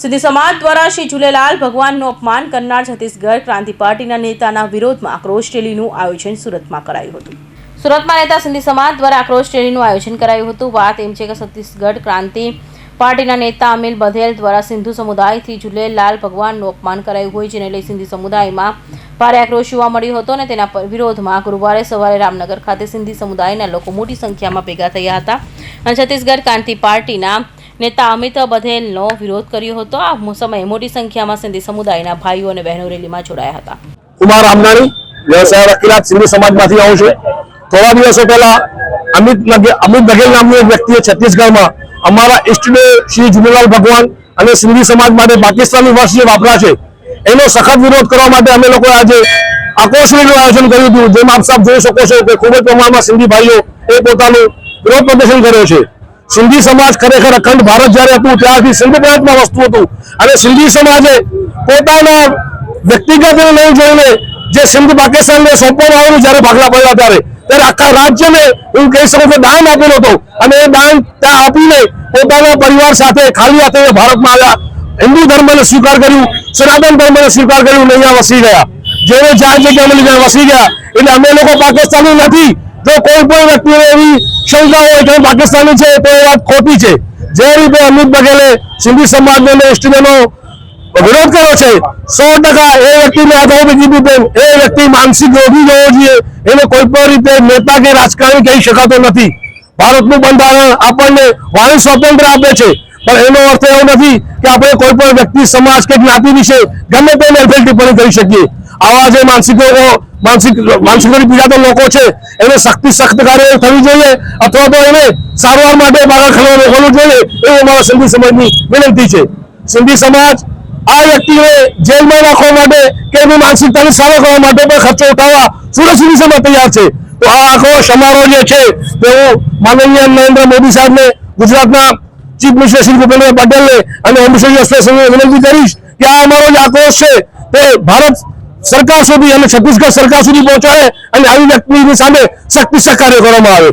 સિંધી સમાજ દ્વારા શ્રી ઝૂલેલાલ ભગવાનનું અપમાન કરનાર છત્તીસગઢ ક્રાંતિ પાર્ટીના નેતાના વિરોધમાં આક્રોશ રેલીનું આયોજન સુરતમાં કરાયું હતું. સુરતમાં નેતા સિંધી સમાજ દ્વારા આક્રોશ રેલીનું આયોજન કરાયું હતું. વાત એમ છે કે છત્તીસગઢ ક્રાંતિ પાર્ટીના નેતા અમિલ બધેલ દ્વારા સિંધુ સમુદાયથી ઝૂલેલાલ ભગવાનનું અપમાન કરાયું હોય, જેને લઈ સિંધી સમુદાયમાં ભારે આક્રોશ જોવા મળ્યો હતો અને તેના વિરોધમાં ગુરુવારે સવારે રામનગર ખાતે સિંધી સમુદાયના લોકો મોટી સંખ્યામાં ભેગા થયા હતા. અને છત્તીસગઢ ક્રાંતિ પાર્ટીના નેતા અમિત બધેલનો વિરોધ કર્યો હતો. આ સમયે મોટી સંખ્યામાં સિંધી સમુદાયના ભાઈઓ અને બહેનો રેલીમાં જોડાયા હતા. કુમાર આમનાણી વ્યવસાય વકીલાત સિંધી સમાજમાંથી આવું છું. થોડા દિવસો પહેલા અમિત અમિત બઘેલ નામનું એક વ્યક્તિએ છત્તીસગઢમાં અમારા ઈષ્ટદેવ શ્રી ઝૂલેલાલ ભગવાન અને સિંધી સમાજ માટે પાકિસ્તાની વર્ષ જે વાપરા છે, એનો સખત વિરોધ કરવા માટે અમે લોકોએ આજે આક્રોશ રેલીનું આયોજન કર્યું હતું. જેમ આપ સાહેબ જોઈ શકો છો કે ખૂબ જ પ્રમાણમાં સિંધી ભાઈઓ એ પોતાનું વિરોધ પ્રદર્શન કર્યો છે. સિંધી સમાજ ખરેખર અખંડ ભારત જ્યારે હતું, ત્યારથી સિંધ ભારતમાં વસ્તુ હતું. અને સિંધી સમાજે પોતાના વ્યક્તિગત નહીં જોઈને જે સિંધ પાકિસ્તાનને સોંપવામાં આવેલું, જ્યારે ભાગલા પડ્યા ત્યારે ત્યારે આખા રાજ્યને હું કહી શકું કે દાન આપેલો હતો. અને એ દાન ત્યાં આપીને પોતાના પરિવાર સાથે ખાલી હાથે ભારતમાં આવ્યા. હિન્દુ ધર્મને સ્વીકાર કર્યું, સનાતન ધર્મને સ્વીકાર કર્યું અને અહીંયા વસી ગયા. જેઓ ચાર જગ્યા મળી ગયા વસી ગયા. એટલે અમે લોકો પાકિસ્તાની નથી. જો કોઈ પણ વ્યક્તિને એવી શંકા હોય કે પાકિસ્તાની છે, તો એ વાત ખોટી છે. જે રીતે અમિત બઘેલે સિંધી સમાજનો એસટીનો વિરોધ કર્યો છે, સો ટકા એ વ્યક્તિને આ કહું કીધું તેમ એ વ્યક્તિ માનસિક રોગી જવો જોઈએ. એને કોઈ પણ રીતે નેતા કે રાજકારણી કહી શકાતો નથી. ભારતનું બંધારણ આપણને વાણી સ્વતંત્ર આપે છે. પણ એનો અર્થ એવો નથી કે આપણે કોઈ પણ વ્યક્તિ સમાજ કે જ્ઞાતિ વિશે ગમે તે મેલફેલ ટિપ્પણી કરી શકીએ. આવા જે માનસિક રોગો માનસિક માનસિક રોગથી પીડાતા લોકો છે. એને સખ્તી સખ્ત કાર્યવાહી થવી જોઈએ અથવા તો એને સારવાર માટે બહાર ખડવા જોઈએ એવું અમારા સિંધી સમાજની વિનંતી છે. સિંધી સમાજ આ વ્યક્તિને જેલમાં રાખવા માટે કે એની માનસિકતાને સારો કરવા માટે પણ ખર્ચો ઉઠાવવા સુરત સુધી સમાજ તૈયાર છે. તો આ આખો સમારોહ જે છે તે હું માનનીય નરેન્દ્ર મોદી સાહેબને ગુજરાતના ચીફ મિનિસ્ટર શ્રી ભૂપેન્દ્ર પટેલને અને હોમ મિનિસ્ટર વિનંતી કરીશ કે આ અમારો જે આક્રોશ છે તે ભારત સરકાર સુધી અને છત્તીસગઢ સરકાર સુધી પહોંચાડે અને આવી વ્યક્તિની સામે સખ્તી સખ્ત કાર્ય કરવામાં આવે.